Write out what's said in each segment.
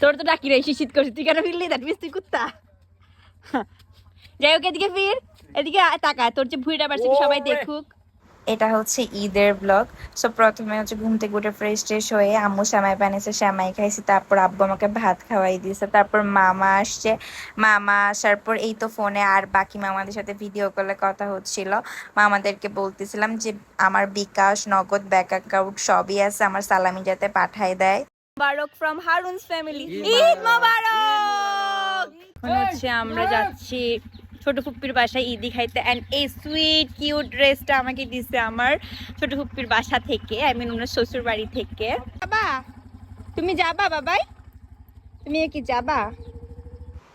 তোর তো ডাকি রে শীত করছিস তুই কেন ফিরলি? দ্যাট তুই কুত্তা। যাই হোক এদিকে ফির। এদিকে তাকা তোর যে ভুঁড়িটা বাড়ছে সবাই দেখুক। এটা হচ্ছে ঈদের ব্লগ সো প্রথমে হচ্ছে ঘুম থেকে উঠে ফ্রেশ ট্রেশ হয়ে আম্মু শ্যামাই বানিয়েছে শ্যামাই খাইছি। তারপর আব্বু আমাকে ভাত খাওয়াই দিয়েছে। তারপর মামা আসছে। মামা আসার পর এই তো ফোনে আর বাকি মামাদের সাথে ভিডিও কলে কথা হচ্ছিল। মামাদেরকে বলতেছিলাম যে আমার বিকাশ নগদ ব্যাক অ্যাকাউন্ট সবই আছে আমার সালামি যাতে পাঠায় দেয়। মোবারক ফ্রম হারুনস ফ্যামিলি ঈদ মোবারক। এখন হচ্ছে আমরা যাচ্ছি ছোট ফুপ্পির বাসায় ঈদি খাইতে। অ্যান্ড এই সুইট কিউট ড্রেসটা আমাকে দিছে আমার ছোট ফুপ্পির বাসা থেকে আই মিন ওনার শ্বশুর বাড়ি থেকে। বাবা তুমি যাবা বাবাই? তুমি কি যাবা?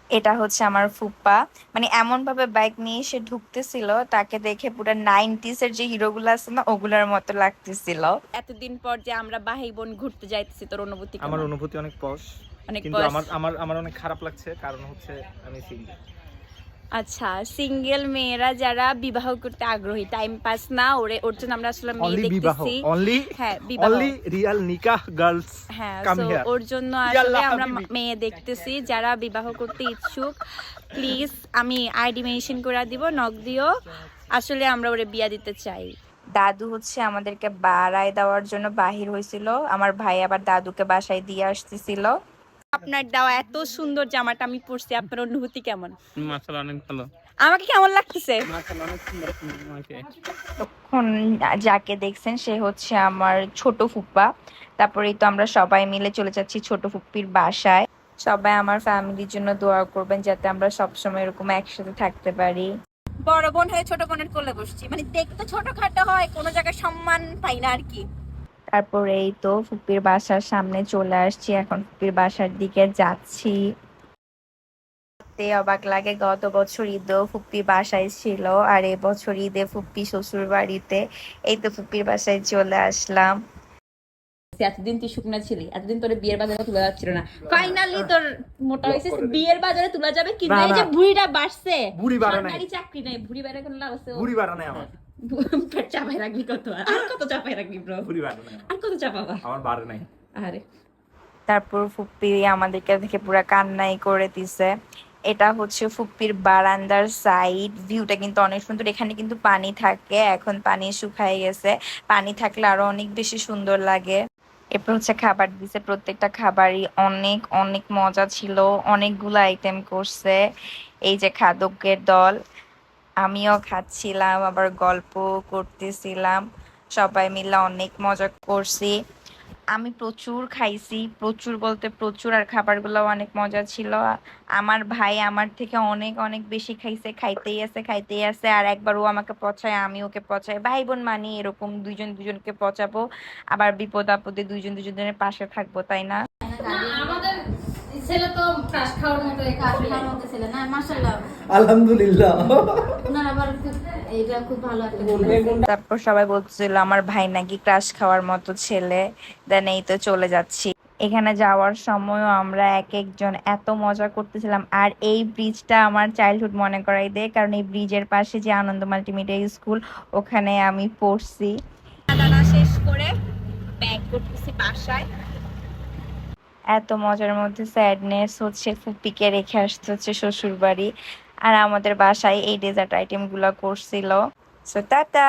এটা হচ্ছে আমার ফুপ্পা। মানে এমন ভাবে বাইক নিয়ে সে ঢুকতেছিল তাকে দেখে পুরো নাইনটিস এর যে হিরোগুলো আছে না ওগুলোর মতো লাগতেছিল। এতদিন পর যে আমরা বাহি বোন ঘুরতে যাইতেছি তোর অনুভূতি আমার অনুভূতি অনেক পশ অনেক কিন্তু আমার আমার আমার অনেক খারাপ লাগছে কারণ হচ্ছে আমি সিঙ্গেল আচ্ছা সিঙ্গেল মেয়েরা যারা বিবাহ করতে আগ্রহী টাইম পাস না ওরে ওর জন্য আমরা আসলে মেয়ে দেখতেছি। অনলি হ্যাঁ বিবাহ। অনলি রিয়াল নিকাহ গার্লস হ্যাঁ ওর জন্য আসলে আমরা মেয়ে দেখতেছি যারা বিবাহ করতে ইচ্ছুক প্লিজ আমি আইডি মেনশন করে দিব নক দিও। আসলে আমরা ওরে বিয়া দিতে চাই। দাদু হচ্ছে আমাদেরকে বাড়ায় দেওয়ার জন্য বাহির হয়েছিল আমার ভাই আবার দাদুকে বাসায় দিয়ে আসতেছিল। আপনার দেওয়া এত সুন্দর জামাটা আমি পরছি আপনার অনুভূতি কেমন? মাশাআল্লাহ অনেক ভালো। আমাকে কেমন লাগতেছে? তখন যাকে দেখছেন সে হচ্ছে আমার ছোট ফুপ্পা। তারপরেই তো আমরা সবাই মিলে চলে যাচ্ছি ছোট ফুপ্পির বাসায়। সবাই আমার ফ্যামিলির জন্য দোয়া করবেন যাতে আমরা সবসময় এরকম একসাথে থাকতে পারি। বড় বোন হয়ে ছোট বোনের কোলে বসছি। মানে দেখতে ছোটখাটো হয় কোনো জায়গায় সম্মান পাই না আর কি। তারপরে এই তো ফুপ্পির বাসার সামনে চলে আসছি এখন ফুপির বাসার দিকে যাচ্ছি। তে অবাক লাগে গত বছর ঈদেও ফুপ্পি বাসায় ছিল আর এবছর ঈদে ফুপ্পি শ্বশুর বাড়িতে এই তো ফুপ্পির বাসায় চলে আসলাম। এতদিন তুই শুকনা ছিলি এতদিন তোর বিয়ের বাজারে তোলা যাচ্ছিল না। ফাইনালি তোর মোটা হয়েছে বিয়ের বাজারে তোলা যাবে কিন্তু এই যে না। ভুড়িটা বাড়ছে। ভুঁড়ি বাড়ে নাই। চাকরি নাই ভুড়ি বাড়ে কোনো লাভ আছে বুড়ি বাড়া নাই আমার। পেট চাপাই রাখবি কত? আর কত চাপাই রাখবি ব্রো বাড়া নাই আর কত চাপাবা? আমার বাড়ে নাই। আরে। তারপর ফুপ্পি আমাদেরকে দেখে পুরো কান্নাই করে দিছে। এটা হচ্ছে ফুপ্পির বারান্দার সাইড ভিউটা কিন্তু অনেক সুন্দর। এখানে কিন্তু পানি থাকে। এখন পানি শুকায় গেছে। পানি থাকলে আরও অনেক বেশি সুন্দর লাগে। এরপর হচ্ছে খাবার দিছে। প্রত্যেকটা খাবারই অনেক অনেক মজা ছিল। অনেকগুলো আইটেম করছে। এই যে খাদকের দল। আমিও খাচ্ছিলাম, আবার গল্প করতেছিলাম। সবাই মিলে অনেক মজা করছি। আমি প্রচুর খাইছি, প্রচুর বলতে প্রচুর, আর খাবারগুলো অনেক মজা ছিল। আমার ভাই আমার থেকে অনেক অনেক বেশি খাইছে, খাইতেই আছে খাইতেই আছে, আর একবার ও আমাকে পচায়, আমি ওকে পচাই ভাই বোন মানি এরকম দুইজন দুজনকে পচাবো, আবার বিপদ আপদে দুইজন দুজনের পাশে থাকব, তাই না? ছেলে তো ক্রাশ খাওয়ার মতো ক্রাশ খাওয়ার মতো ছেলে না মাশাআল্লাহ। আলহামদুলিল্লাহ। ওনার আবার খুব খুব ভালো একটা তারপর সবাই বলছিল আমার ভাই নাকি ক্রাশ খাওয়ার মতো ছেলে। দেন এই তো চলে যাচ্ছি। এখানে যাওয়ার সময়ও আমরা এক একজন এত মজা করতেছিলাম। আর এই ব্রিজটা আমার চাইল্ডহুড মনে করাই দেয় কারণ এই ব্রিজের পাশে যে আনন্দ মাল্টিমিডিয়া স্কুল ওখানে আমি পড়ছি। দাদা শেষ করে ব্যাক করতেছি বাসায়। এত মজার মধ্যে স্যাডনেস হচ্ছে, ফুপিকে রেখে আসতে হচ্ছে শ্বশুর বাড়ি আর আমাদের বাসায় এই ডেজার্ট আইটেমগুলা করছিল। So tata